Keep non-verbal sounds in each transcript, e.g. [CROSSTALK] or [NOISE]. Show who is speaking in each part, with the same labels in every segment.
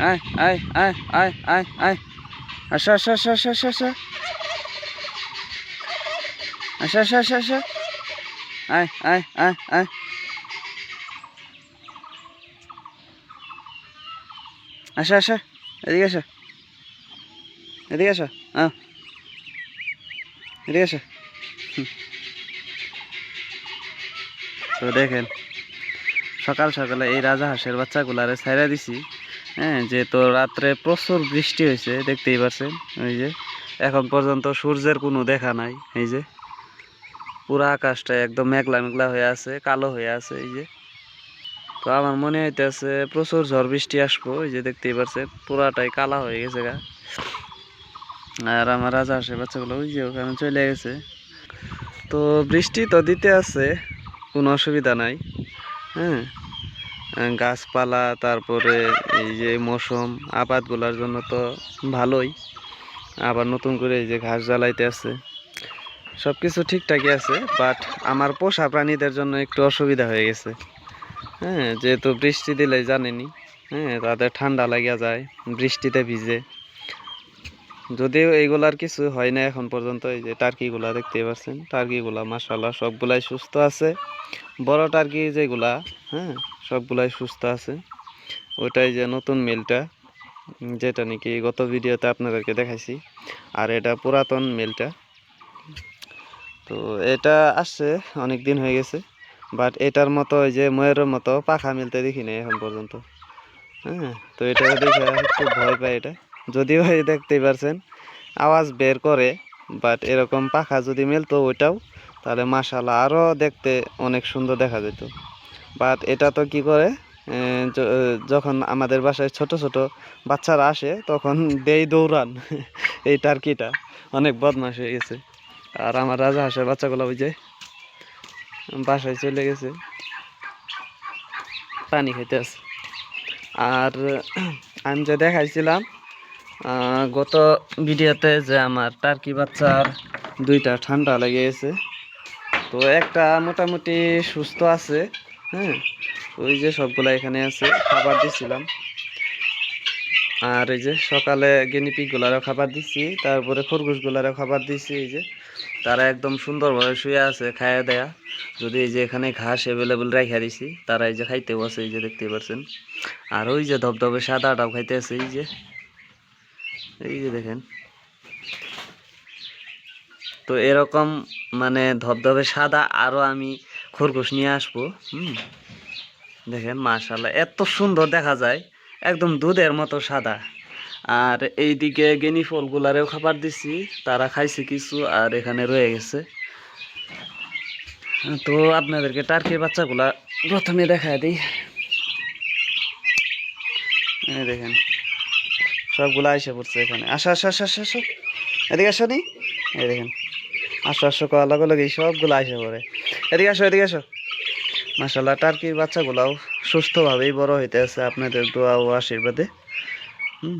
Speaker 1: আয় আয় আয় আয় আয় আয়। আসা আসা আসা আসা আসা আসা। আসা আসা আসা আসা। আয় এদিকে আসা। এদিকে আসা হ্যাঁ এদিকে আসা। তো দেখেন, সকাল সকালে এই রাজা হাঁসের বাচ্চাগুলারে ছাইরা দিছি। হ্যাঁ যে তো রাত্রে প্রচুর বৃষ্টি হয়েছে, দেখতেই পাচ্ছেন ওই যে। এখন পর্যন্ত সূর্যের কোনো দেখা নাই, এই যে। পুরো আকাশটা একদম মেঘলা মেঘলা হয়ে আছে, কালো হয়ে আছে, এই যে। তো আমার মনে হইতেছে প্রচুর ঝড় বৃষ্টি আসব, এই যে দেখতেই পাচ্ছেন পুরাটাই কালা হয়ে গেছে গা। আর আমার রাজা হাঁসের বাচ্চাগুলো ওই যে ওখানে চলে গেছে। তো বৃষ্টি তো দিতে আছে, কোনো অসুবিধা নাই হ্যাঁ। গাছপালা, তারপরে এই যে মৌসুম আবাদগুলোর জন্য তো ভালোই। আবার নতুন করে এই যে ঘাস জ্বালাইতে আছে। সব কিছু ঠিকঠাকই আছে বাট আমার পোষা প্রাণীদের জন্য একটু অসুবিধা হয়ে গেছে। হ্যাঁ যেহেতু বৃষ্টি দিলে জানেনি হ্যাঁ তাদের ঠান্ডা লাগিয়া যায়, বৃষ্টিতে ভিজে। যদিও এইগুলার কিছু হয় না এখন পর্যন্ত, এই যে টার্কিগুলা দেখতেই পাচ্ছেন টার্কিগুলা মাসাল্লাহ সবগুলাই সুস্থ আছে। বড় টার্কি যেগুলা হ্যাঁ সবগুলাই সুস্থ আছে। ওটাই যে নতুন মেলটা যেটা নাকি গত ভিডিওতে আপনাদেরকে দেখাইছি। আর এটা পুরাতন মেলটা। তো এটা আসছে অনেক দিন হয়ে গেছে। বাট এটার মতো ওই যে ময়ূরের মতো পাখা মিলতে দেখি না এখন পর্যন্ত। হ্যাঁ তো এটা দেখে একটু ভয় পায় এটা। যদিও দেখতেই পারছেন, আওয়াজ বের করে, বাট এরকম পাখা যদি মিলতো ওইটাও, তাহলে মাশাল্লাহ আরও দেখতে অনেক সুন্দর দেখা যেত। বাট এটা তো কি করে? যখন আমাদের বাসায় ছোট ছোট বাচ্চারা আসে, তখন দেই দৌড়ান। [LAUGHS] এই টার্কিটা। অনেক বদমাশ হয়ে গেছে। আর আমার রাজা হাঁসের বাচ্চাগুলো ওই যে বাসায় চলে গেছে। পানি খেতে আছে। আর [CLEARS THROAT] আমি যে দেখাইছিলাম গত ভিডিওতে যে আমার টার্কি বাচ্চার দুইটা ঠান্ডা লেগে গেছে। তো একটা মোটামুটি সুস্থ আছে। হ্যাঁ ওই যে সবগুলা এখানে আছে, খাবার দিছিলাম। আর এই যে সকালে গেনিপিগুলারও খাবার দিছি, তারপরে খরগোশগুলারও খাবার দিছি, এই যে। তারা একদম সুন্দরভাবে শুয়ে আছে খাইয়া দেয়া। যদি এই যে এখানে ঘাস অ্যাভেলেবল রাখা দিছি, তারা এই যে খাইতে বসে এই যে দেখতে পাচ্ছেন আর ওই যে ধবধবে সাদাটাও খাইতে আছে, এই যে। এই যে দেখেন। তো এরকম মানে ধবধবে সাদা আরও আমি খরগোশ নিয়ে আসব, হুম। দেখেন মাশাল্লাহ এত সুন্দর দেখা যায়, একদম দুধের মতো সাদা। আর এইদিকে গেনি ফলগুলারেও খাবার দিছি, তারা খাইছে কিছু আর এখানে রয়ে গেছে। তো আপনাদেরকে টার্কির বাচ্চাগুলা প্রথমে দেখা দিই। দেখেন, সবগুলো আইসে পড়ছে এখানে। আসো আসো আসো আসো আসো। এদিকে আসো নি। এই দেখেন, আসো আসো করার লগে সবগুলো আইসে পড়ে। এদিকে আসো এদিকে আসো। মাসাল্লাহ টার্কির বাচ্চাগুলাও সুস্থভাবেই বড় হইতে আছে আপনাদের দোয়া ও আশীর্বাদে। হুম।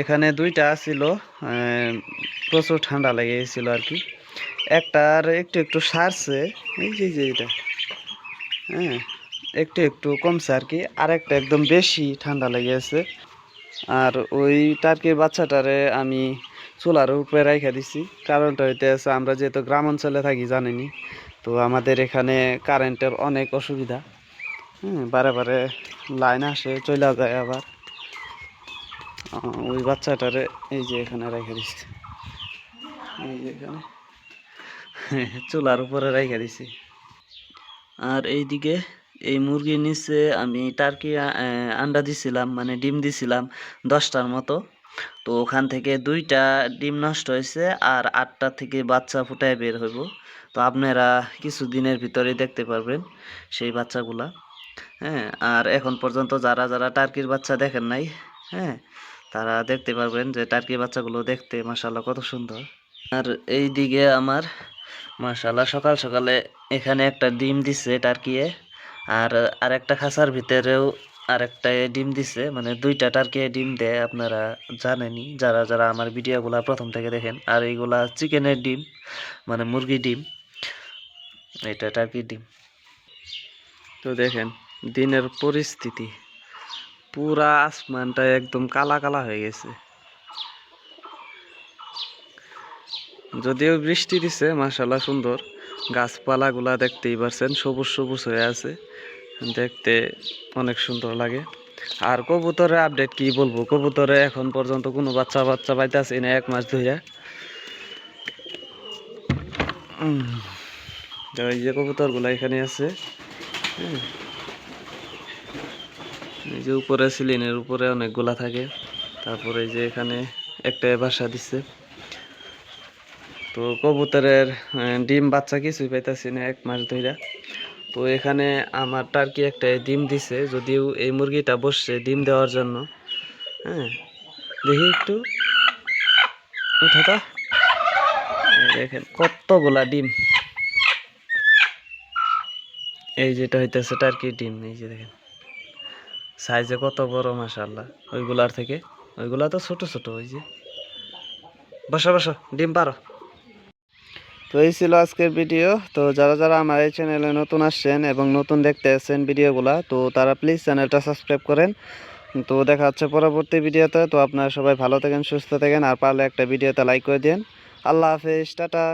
Speaker 1: এখানে দুইটা ছিল প্রচুর ঠান্ডা লেগে গেছিল আর কি। একটার একটু একটু সারছে, এই যে যে এটা হ্যাঁ একটু একটু কমছে আর কি আর একটা একদম বেশি ঠান্ডা লেগে আছে আর ওই টার্কির বাচ্চাটারে আমি চুলার উপরে রেখে দিছি। কারণটা হইতে আছে, আমরা যেহেতু গ্রাম অঞ্চলে থাকি জানেনি তো আমাদের এখানে কারেন্টের অনেক অসুবিধা। হ্যাঁ বারে বারে লাইন আসে চলে যায় আবার। ওই বাচ্চাটারে এই যে এখানে রেখে দিছি। এই যে এখানে। [LAUGHS] চুলার উপরে রেখে দিছি। আর এইদিকে এই মুরগির নিচে আমি টার্কি আন্ডা দিছিলাম মানে ডিম দিছিলাম দশটার মতো। তো ওখান থেকে দুইটা ডিম নষ্ট হয়েছে আর আটটা থেকে বাচ্চা ফুটায় বের হইব। তো আপনারা কিছু দিনের ভিতরেই দেখতে পারবেন সেই বাচ্চাগুলা। হ্যাঁ আর এখন পর্যন্ত যারা যারা টার্কির বাচ্চা দেখেন নাই হ্যাঁ তারা দেখতে পারবেন যে টার্কির বাচ্চাগুলো দেখতে মাসাল্লাহ কত সুন্দর। আর এই দিকে আমার মাশাল্লাহ সকাল সকালে এখানে একটা ডিম দিছে টার্কিয়ে, আর আরেকটা খাঁচার ভিতরেও আরেকটা ডিম দিছে মানে দুইটা টার্কি ডিম দেয় আপনারা জানেনই, যারা যারা আমার ভিডিওগুলা প্রথম থেকে দেখেন। আর এইগুলা চিকেনের ডিম মানে মুরগি ডিম, এটা টার্কির ডিম। তো দেখেন, দিনের পরিস্থিতি, পুরা আসমানটা একদম কালা কালা হয়ে গেছে। যদিও বৃষ্টি দিছে মাশাল্লাহ সুন্দর, গাছপালাগুলা দেখতেই পারছেন, সবুজ সবুজ হয়ে আছে। দেখতে অনেক সুন্দর লাগে। আর কবুতরের আপডেট কি বলব? কবুতরে এখন পর্যন্ত কোনো বাচ্চা বাচ্চা পাইতেছে না এক মাস ধরে এই যে কবুতরগুলা এখানে আছে। হুম। এই যে উপরে সিলিনের উপরে অনেকগুলা থাকে। তারপরে এই যে এখানে একটা বাসা দিচ্ছে তো কবুতরের ডিম বাচ্চা কিছুই পাইতাছি না এক মাস ধইরা। তো এখানে আমার টার্কি একটা ডিম দিছে, যদিও এই মুরগিটা বসছে ডিম দেওয়ার জন্য। হ্যাঁ দেখি একটু। উঠো তো এই দেখেন কতগুলা ডিম। এই যেটা হইতেছে টার্কির ডিম, এই যে দেখেন। সাইজে কত বড় মাশাল্লাহ ওইগুলার থেকে, ওইগুলা তো ছোট ছোট, ওই যে। বসো বসো, ডিম পারো। তো এই ছিল আজকের ভিডিও। তো যারা যারা আমার এই চ্যানেলে নতুন আসছেন এবং নতুন দেখতে আসছেন ভিডিওগুলা, তো তারা প্লিজ চ্যানেলটা সাবস্ক্রাইব করেন। তো দেখা হচ্ছে পরবর্তী ভিডিওতে। তো আপনারা সবাই ভালো থাকেন, সুস্থ থাকেন, আর পারলে একটা ভিডিওতে লাইক করে দিন। আল্লাহ হাফেজ, টাটা।